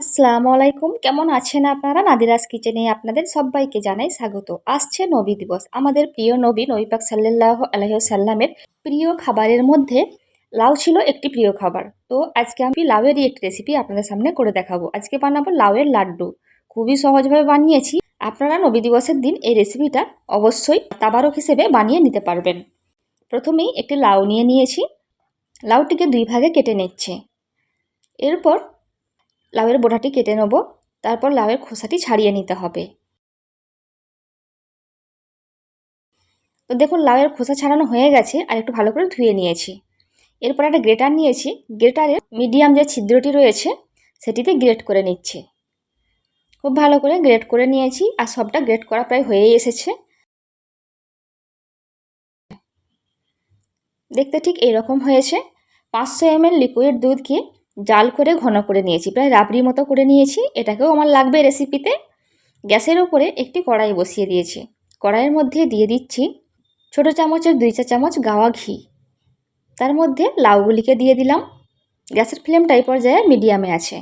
আসসালামু আলাইকুম। কেমন আছেন আপনারা? নাদিরাস কিচেনে আপনাদের সবাইকে জানাই স্বাগত। আসছে নবী দিবস। আমাদের প্রিয় নবী নবীপাক সাল্লাহ আলহিসাল্লামের প্রিয় খাবারের মধ্যে লাউ ছিল একটি প্রিয় খাবার। তো আজকে আমি লাউয়েরই একটি রেসিপি আপনাদের সামনে করে দেখাবো। আজকে বানাবো লাউয়ের লাড্ডু। খুবই সহজভাবে বানিয়েছি। আপনারা নবী দিবসের দিন এই রেসিপিটা অবশ্যই তাবারক হিসেবে বানিয়ে নিতে পারবেন। প্রথমেই একটি লাউ নিয়ে নিয়েছি। লাউটিকে দুই ভাগে কেটে নিচ্ছে। এরপর লাউয়ের বোটাটি কেটে নেব, তারপর লাউয়ের খোসাটি ছাড়িয়ে নিতে হবে। তো দেখুন, লাউয়ের খোসা ছাড়ানো হয়ে গেছে আর একটু ভালো করে ধুয়ে নিয়েছি। এরপর একটা গ্রেটার নিয়েছি। গ্রেটারের মিডিয়াম যে ছিদ্রটি রয়েছে, সেটিতে গ্রেট করে নিচ্ছে। খুব ভালো করে গ্রেট করে নিয়েছি আর সবটা গ্রেট করা প্রায় হয়েই এসেছে। দেখতে ঠিক এরকম হয়েছে। পাঁচশো এমএল লিকুইড দুধকে জাল করে ঘন করে নিয়েছি, প্রায় রাবড়ি মতো করে নিয়েছি। এটাকেও আমার লাগবে রেসিপিতে গ্যাসের ওপরে একটি কড়াই বসিয়ে দিয়েছি। কড়াইয়ের মধ্যে দিয়ে দিচ্ছি ছোটো চামচের দুই চা চামচ গাওয়া ঘি। তার মধ্যে লাউগুলিকে দিয়ে দিলাম। গ্যাসের ফ্লেমটা এই পর্যায়ে মিডিয়ামে আছে।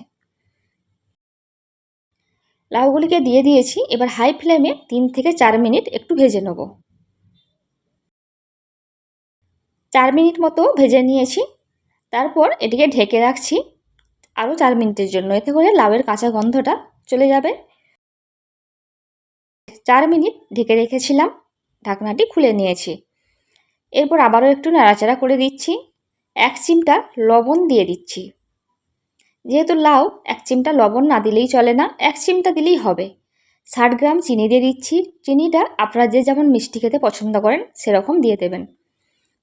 লাউগুলিকে দিয়ে দিয়েছি। এবার হাই ফ্লেমে তিন থেকে চার মিনিট একটু ভেজে নেব। চার মিনিট মতো ভেজে নিয়েছি। তারপর এটিকে ঢেকে রাখছি আরও চার মিনিটের জন্য। এতে করে লাউয়ের কাঁচা গন্ধটা চলে যাবে। চার মিনিট ঢেকে রেখেছিলাম, ঢাকনাটি খুলে নিয়েছি। এরপর আবারও একটু নাড়াচাড়া করে দিচ্ছি। এক চিমটা লবণ দিয়ে দিচ্ছি। যেহেতু লাউ এক চিমটা লবণ না দিলেই চলে না, এক চিমটা দিলেই হবে। ষাট গ্রাম চিনি দিয়ে দিচ্ছি। চিনিটা আপনারা যে যেমন মিষ্টি খেতে পছন্দ করেন, সেরকম দিয়ে দেবেন।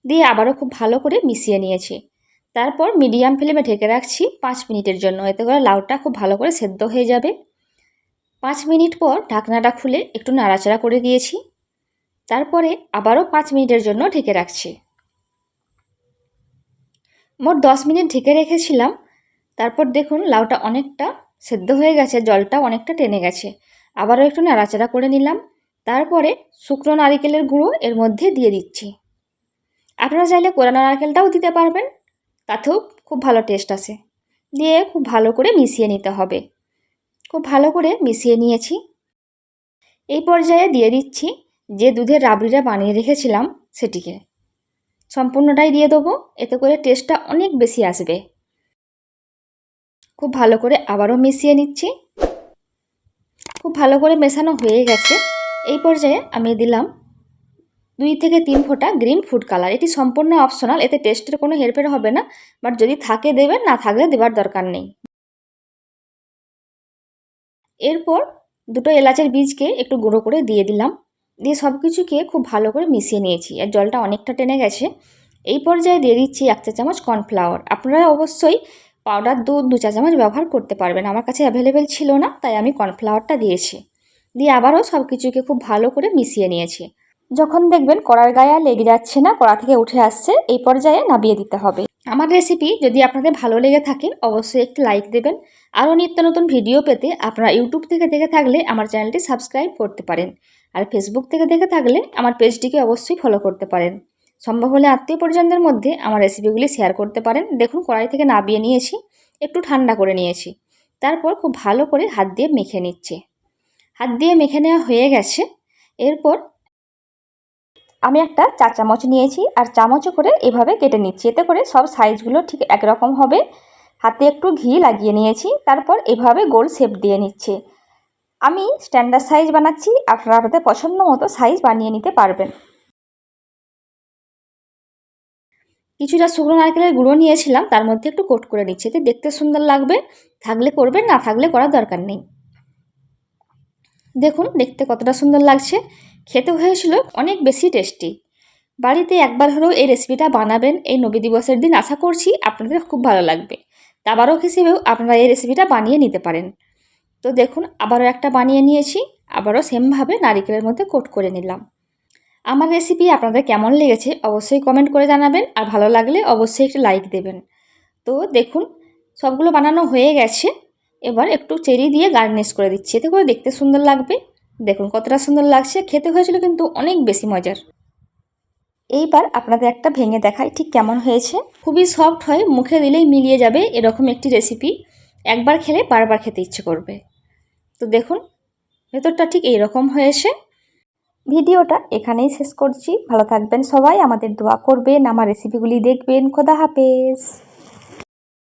দিয়ে আবারও খুব ভালো করে মিশিয়ে নিয়েছি। তারপর মিডিয়াম ফ্লেমে ঢেকে রাখছি পাঁচ মিনিটের জন্য। এতে করে লাউটা খুব ভালো করে সেদ্ধ হয়ে যাবে। পাঁচ মিনিট পর ঢাকনাটা খুলে একটু নাড়াচাড়া করে দিয়েছি। তারপরে আবারও পাঁচ মিনিটের জন্য ঢেকে রাখছি। মোট দশ মিনিট ঢেকে রেখেছিলাম। তারপর দেখুন লাউটা অনেকটা সেদ্ধ হয়ে গেছে, জলটা অনেকটা টেনে গেছে। আবারও একটু নাড়াচাড়া করে নিলাম। তারপরে শুকনো নারিকেলের গুঁড়ো এর মধ্যে দিয়ে দিচ্ছি। আপনারা চাইলে কোরানো নারকেলটাও দিতে পারবেন। তাতেও খুব ভালো টেস্ট আসে দিয়ে খুব ভালো করে মিশিয়ে নিতে হবে। খুব ভালো করে মিশিয়ে নিয়েছি। এই পর্যায়ে দিয়ে দিচ্ছি যে দুধের রাবড়িটা বানিয়ে রেখেছিলাম সেটিকে। সম্পূর্ণটাই দিয়ে দেবো, এতে করে টেস্টটা অনেক বেশি আসবে। খুব ভালো করে আবারও মিশিয়ে নিচ্ছি। খুব ভালো করে মেশানো হয়ে গেছে। এই পর্যায়ে আমি দিলাম দুই থেকে তিন ফোঁটা গ্রিন ফুড কালার এটি সম্পূর্ণ অপশনাল এতে টেস্টের কোনো হেরফের হবে না বাট যদি থাকে দেবেন, না থাকলে দেবার দরকার নেই। এরপর দুটো এলাচের বীজকে একটু গুঁড়ো করে দিয়ে দিলাম। দিয়ে সব কিছুকে খুব ভালো করে মিশিয়ে নিয়েছি। আর জলটা অনেকটা টেনে গেছে। এই পর্যায়ে দিয়ে দিচ্ছি এক চা চামচ কর্নফ্লাওয়ার আপনারা অবশ্যই পাউডার দুধ দু চা চামচ ব্যবহার করতে পারবেন। আমার কাছে অ্যাভেলেবেল ছিল না, তাই আমি কর্নফ্লাওয়ারটা দিয়েছি। দিয়ে আবারও সব কিছুকে খুব ভালো করে মিশিয়ে নিয়েছি। যখন দেখবেন কড়ার গায়ে লেগে যাচ্ছে না, কড়া থেকে উঠে আসছে, এই পর্যায়ে নাবিয়ে দিতে হবে। আমার রেসিপি যদি আপনাদের ভালো লেগে থাকে, অবশ্যই একটি লাইক দেবেন। আরও নিত্য নতুন ভিডিও পেতে আপনারা ইউটিউব থেকে দেখে থাকলে আমার চ্যানেলটি সাবস্ক্রাইব করতে পারেন। আর ফেসবুক থেকে দেখে থাকলে আমার পেজটিকে অবশ্যই ফলো করতে পারেন। সম্ভব হলে আত্মীয় পরিজনদের মধ্যে আমার রেসিপিগুলি শেয়ার করতে পারেন। দেখুন, কড়াই থেকে নাবিয়ে নিয়েছি, একটু ঠান্ডা করে নিয়েছি। তারপর খুব ভালো করে হাত দিয়ে মেখে নিচ্ছে। হাত দিয়ে মেখে নেওয়া হয়ে গেছে। এরপর আমি একটা চা চামচ নিয়েছি আর চামচও করে এভাবে কেটে নিচ্ছি। এতে করে সব সাইজগুলো ঠিক একরকম হবে। হাতে একটু ঘি লাগিয়ে নিয়েছি, তারপর এভাবে গোল শেপ দিয়ে নিচ্ছে। আমি স্ট্যান্ডার্ড সাইজ বানাচ্ছি, আপনারা আপনাদের পছন্দ মতো সাইজ বানিয়ে নিতে পারবেন। কিছুটা শুকনো নারকেলের গুঁড়ো নিয়েছিলাম, তার মধ্যে একটু কোট করে নিচ্ছি। এতে দেখতে সুন্দর লাগবে, থাকলে করবেন, না থাকলে করার দরকার নেই। দেখুন, দেখতে কতটা সুন্দর লাগছে। খেতে হয়েছিল অনেক বেশি টেস্টি বাড়িতে একবার হলেও এই রেসিপিটা বানাবেন, এই নবী দিবসের দিন আশা করছি আপনাদের খুব ভালো লাগবে। তাবারক হিসেবেও আপনারা এই রেসিপিটা বানিয়ে নিতে পারেন। তো দেখুন, আবারও একটা বানিয়ে নিয়েছি, আবারও সেমভাবে নারিকেলের মধ্যে কোট করে নিলাম। আমার রেসিপি আপনাদের কেমন লেগেছে অবশ্যই কমেন্ট করে জানাবেন, আর ভালো লাগলে অবশ্যই একটু লাইক দেবেন। তো দেখুন, সবগুলো বানানো হয়ে গেছে। এবার একটু চেরি দিয়ে গার্নিশ করে দিচ্ছি। এতে করে দেখতে সুন্দর লাগবে। দেখুন কতটা সুন্দর লাগছে। খেতে হয়েছিল কিন্তু অনেক বেশি মজার। এইবার আপনাদের একটা ভেঙে দেখাই ঠিক কেমন হয়েছে। খুবই সফট হয়, মুখে দিলেই মিলিয়ে যাবে এরকম একটি রেসিপি একবার খেলে বারবার খেতে ইচ্ছে করবে। তো দেখুন, ভেতরটা ঠিক এইরকম হয়েছে। ভিডিওটা এখানেই শেষ করছি। ভালো থাকবেন সবাই। আমাদের দোয়া করবেন, আমার রেসিপিগুলি দেখবেন। খোদা হাফেজ।